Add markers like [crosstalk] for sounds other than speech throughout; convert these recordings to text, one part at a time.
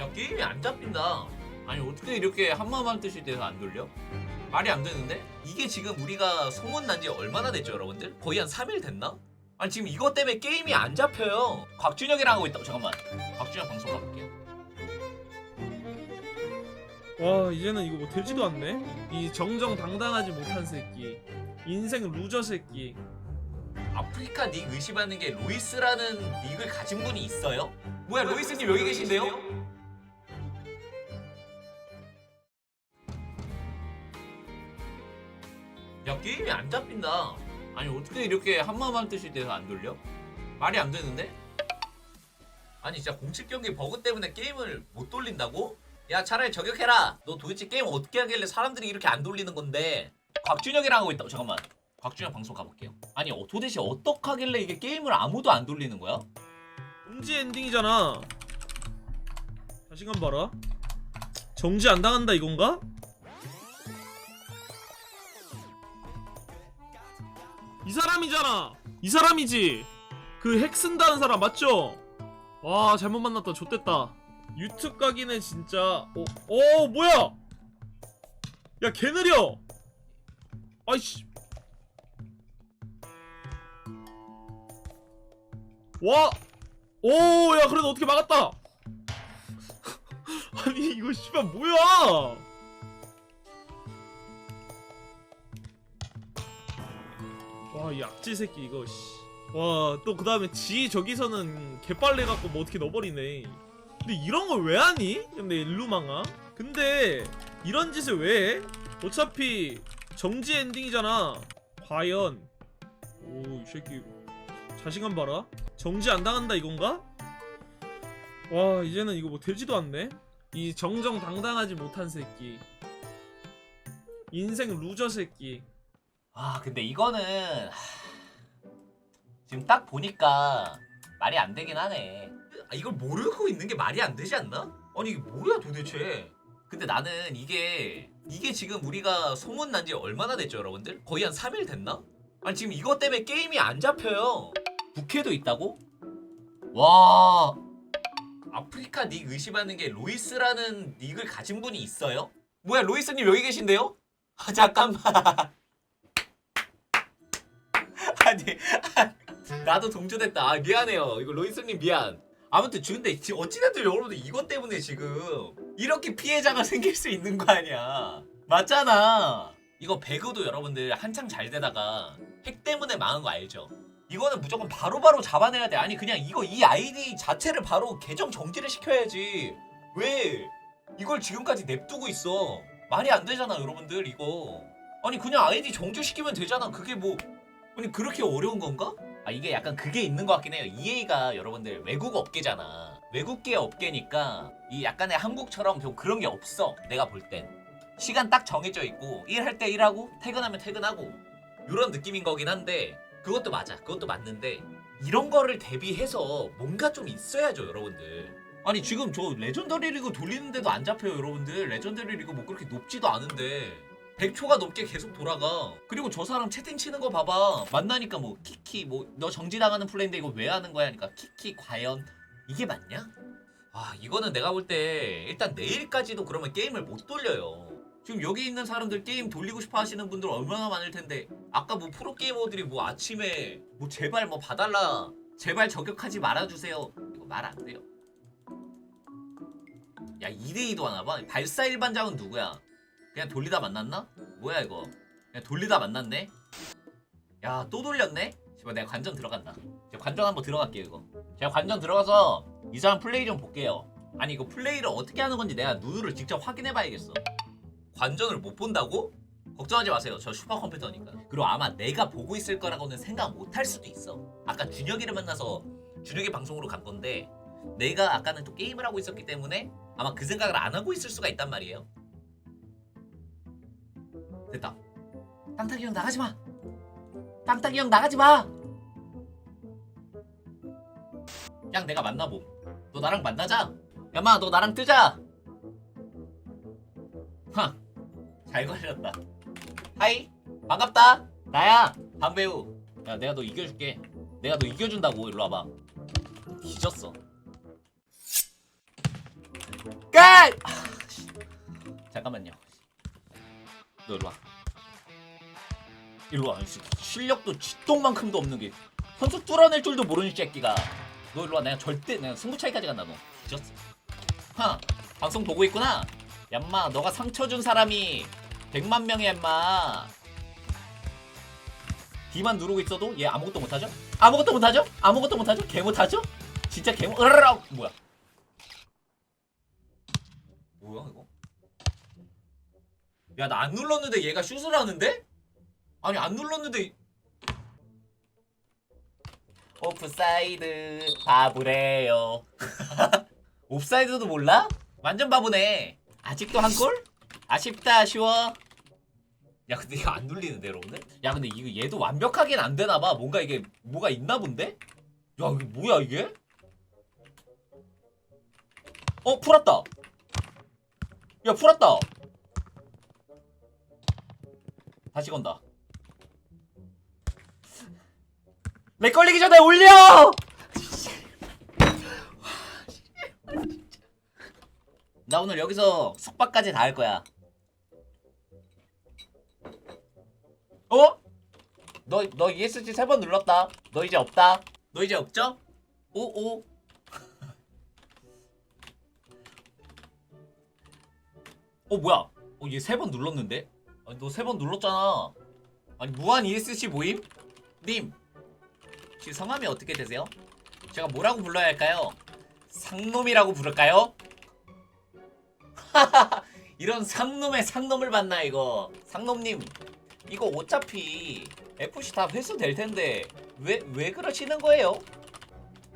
야 게임이 안 잡힌다. 아니 어떻게 이렇게 한마음 뜻이 돼서 안 돌려? 말이 안 되는데? 이게 지금 우리가 소문 난 지 얼마나 됐죠 여러분들? 거의 한 3일 됐나? 아니 지금 이것 때문에 게임이 안 잡혀요. 곽준혁이랑 하고 있다. 잠깐만. 곽준혁 방송 가볼게요. 와 이제는 이거 뭐 되지도 않네 이 정정당당하지 못한 새끼 인생 루저 새끼 아프리카 닉 의심하는 게 로이스라는 닉을 가진 분이 있어요? 뭐야 로이스님 여기 계신데요? 야 게임이 안 잡힌다 아니 어떻게 이렇게 한마음 뜻이 돼서 안 돌려? 말이 안 되는데? 아니 진짜 공식 경기 버그 때문에 게임을 못 돌린다고? 야 차라리 저격해라 너 도대체 게임 어떻게 하길래 사람들이 이렇게 안 돌리는 건데 곽준혁이랑 하고 있다 잠깐만 곽준혁 방송 가볼게요. 아니 어, 도대체 어떻게 하길래 이게 게임을 아무도 안 돌리는 거야? 정지 엔딩이잖아 자신감 봐라 정지 안 당한다 이건가? 이 사람이잖아. 이 사람이지. 그 핵 쓴다는 사람 맞죠? 와 잘못 만났다. 좆됐다. 유튜브 각이네 진짜. 어, 어 뭐야? 야 개느려. 아이씨. 와. 오, 야, 그래도 어떻게 막았다. [laughs] 아니, 이거 씨발 뭐야? 와, 이 악질 새끼 이거 씨. 와, 또 그다음에 지 저기서는 개빨래 갖고 뭐 어떻게 넣어버리네. 근데 이런 걸 왜 하니? 근데 일루망아. 근데 이런 짓을 왜 해? 어차피 정지 엔딩이잖아. 과연 오, 이 새끼 자신감 봐라. 정지 안 당한다 이건가? 와 이제는 이거 뭐 되지도 않네 이 정정당당하지 못한 새끼 인생 루저 새끼 아 근데 이거는 하... 지금 딱 보니까 말이 안 되긴 하네. 아, 이걸 모르고 있는 게 말이 안 되지 않나? 아니 이게 뭐야 도대체? 근데 나는 이게 이게 지금 우리가 소문 난 지 얼마나 됐죠 여러분들? 거의 한 3일 됐나? 아니 지금 이것 때문에 게임이 안 잡혀요. 부캐도 있다고? 와 아프리카 닉 의심하는 게 로이스라는 닉을 가진 분이 있어요? 뭐야 로이스님 여기 계신데요? [laughs] 아 잠깐만 아니 나도 동조됐다 아, 미안해요 이거 로이스님 미안 아무튼 근데 지- 어찌됐든 여러분들 이것 때문에 지금 이렇게 피해자가 [laughs] 생길 수 있는 거 아니야 맞잖아 이거 배그도 여러분들 한창 잘 되다가 핵 때문에 망한 거 알죠? 이거는 무조건 바로바로 잡아내야 돼. 아니 그냥 이거 이 아이디 자체를 바로 계정 정지를 시켜야지. 왜 이걸 지금까지 냅두고 있어? 말이 안 되잖아, 여러분들 이거. 아니 그냥 아이디 정지시키면 되잖아. 그게 뭐 아니 그렇게 어려운 건가? 아 이게 약간 그게 있는 것 같긴 해요. EA가 여러분들 외국 업계잖아. 외국계 업계니까 이 약간의 한국처럼 좀 그런 게 없어. 내가 볼 땐. 시간 딱 정해져 있고 일할 때 일하고 퇴근하면 퇴근하고 이런 느낌인 거긴 한데 그것도 맞아. 그것도 맞는데 이런 거를 대비해서 뭔가 좀 있어야죠, 여러분들. 아니 지금 저 레전더리 리그 돌리는데도 안 잡혀요, 여러분들. 레전더리 리그 뭐 그렇게 높지도 않은데 100초가 넘게 계속 돌아가. 그리고 저 사람 채팅 치는 거 봐봐. 만나니까 뭐 키키 뭐 너 정지당하는 플레이인데 이거 왜 하는 거야? 하니까 키키 과연 이게 맞냐? 아 이거는 내가 볼 때 일단 내일까지도 그러면 게임을 못 돌려요. 지금 여기 있는 사람들 게임 돌리고 싶어 하시는 분들 얼마나 많을 텐데 아까 뭐 프로게이머들이 뭐 아침에 뭐 제발 뭐 봐달라 제발 저격하지 말아주세요 이거 말 안 돼요 야 2대2도 하나봐 발사 일반장은 누구야 그냥 돌리다 만났나? 뭐야 이거 그냥 돌리다 만났네 야 또 돌렸네? 제발 내가 관전 들어간다 제가 관전 한번 들어갈게요 이거 제가 관전 들어가서 이 사람 플레이 좀 볼게요 아니 이거 플레이를 어떻게 하는 건지 내가 눈으로 직접 확인해 봐야겠어 관전을 못 본다고? 걱정하지 마세요. 저 슈퍼컴퓨터니까. 그리고 아마 내가 보고 있을 거라고는 생각 못 할 수도 있어. 아까 준혁이를 만나서 준혁이 방송으로 간 건데 내가 아까는 또 게임을 하고 있었기 때문에 아마 그 생각을 안 하고 있을 수가 있단 말이에요. 됐다. 땅땅이 형 나가지 마. 땅땅이 형 나가지 마. 그냥 내가 만나봄. 너 나랑 만나자. 야마 너 나랑 뜨자. 하. 잘 걸렸다. 하이, 반갑다. 나야, 담배우. 야, 내가 너 이겨줄게. 내가 너 이겨준다고. 일로 와봐. 뒤졌어. 끝! 아, 씨. 잠깐만요. 너 일로 와. 일로 와. 이 새끼. 실력도 쥐똥만큼도 없는 게 선수 뚫어낼 줄도 모르는 새끼가. 너 일로 와. 내가 절대 내가 승부 차이까지 간다 너. 뒤졌어. 하. 방송 보고 있구나. 얌마 너가 상처 준 사람이 100만 명이야 얌마. D만 누르고 있어도 얘 아무것도 못하죠? 아무것도 못하죠? 아무것도 못하죠? 개 못하죠? 진짜 개 못... 으르르 뭐야? 뭐야 이거? 야 나 안 눌렀는데 얘가 슛을 하는데? 아니 안 눌렀는데 오프사이드 바보래요 [laughs] 옵사이드도 몰라? 완전 바보네 아직도 한 골? 아쉽다 아쉬워 야 근데 이거 안 눌리는데 여러분들? 야 근데 이거 얘도 완벽하게는 안 되나봐 뭔가 이게 뭐가 있나 본데? 야 이게 뭐야 이게? 어 풀었다 야 풀었다 다시 건다 렉 걸리기 전에 올려 나 오늘 여기서 숙박까지 다 할 거야 어? 너, 너 ESC 세 번 눌렀다. 너 이제 없다. 너 이제 없죠? 오, 오. 어, 뭐야? 어, 얘 세 번 눌렀는데? 아니, 너 세 번 눌렀잖아. 아니, 무한 ESC 모임? 님, 혹시 성함이 어떻게 되세요? 제가 뭐라고 불러야 할까요? 상놈이라고 부를까요? [laughs] 이런 상놈의 상놈을 봤나, 이거. 상놈님, 이거 어차피 FC 다 회수될 텐데 왜 왜 그러시는 거예요?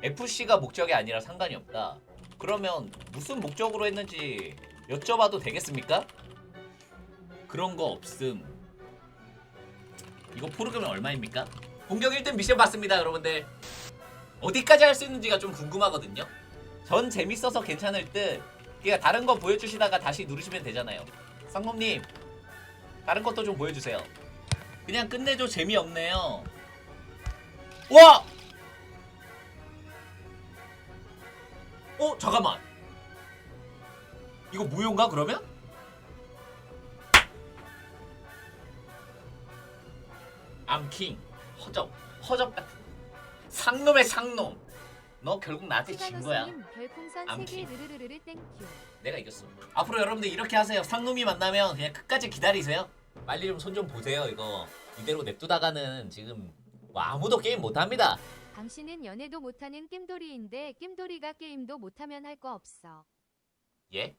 FC가 목적이 아니라 상관이 없다. 그러면 무슨 목적으로 했는지 여쭤봐도 되겠습니까? 그런 거 없음. 이거 프로그램 얼마입니까? 공격 1등 미션 받습니다, 여러분들. 어디까지 할 수 있는지가 좀 궁금하거든요. 전 재밌어서 괜찮을 듯. 그러니까 다른 거 보여주시다가 다시 누르시면 되잖아요. 상범님, 다른 것도 좀 보여주세요. 그냥 끝내줘 재미없네요. 와! 어 잠깐만. 이거 무효인가 그러면? 암킹 허접 허접 같은 상놈의 상놈. 너 결국 나한테 진 거야. 티가노스님 별풍선 암키. 3개 르르르르 땡큐. 내가 이겼어. 앞으로 여러분들 이렇게 하세요. 상놈이 만나면 그냥 끝까지 기다리세요. 빨리 좀 손좀 보세요. 이거 이대로 냅두다가는 지금 뭐 아무도 게임 못합니다. 당신은 연애도 못하는 겜돌이인데 겜돌이가 게임도 못하면 할 거 없어. 예?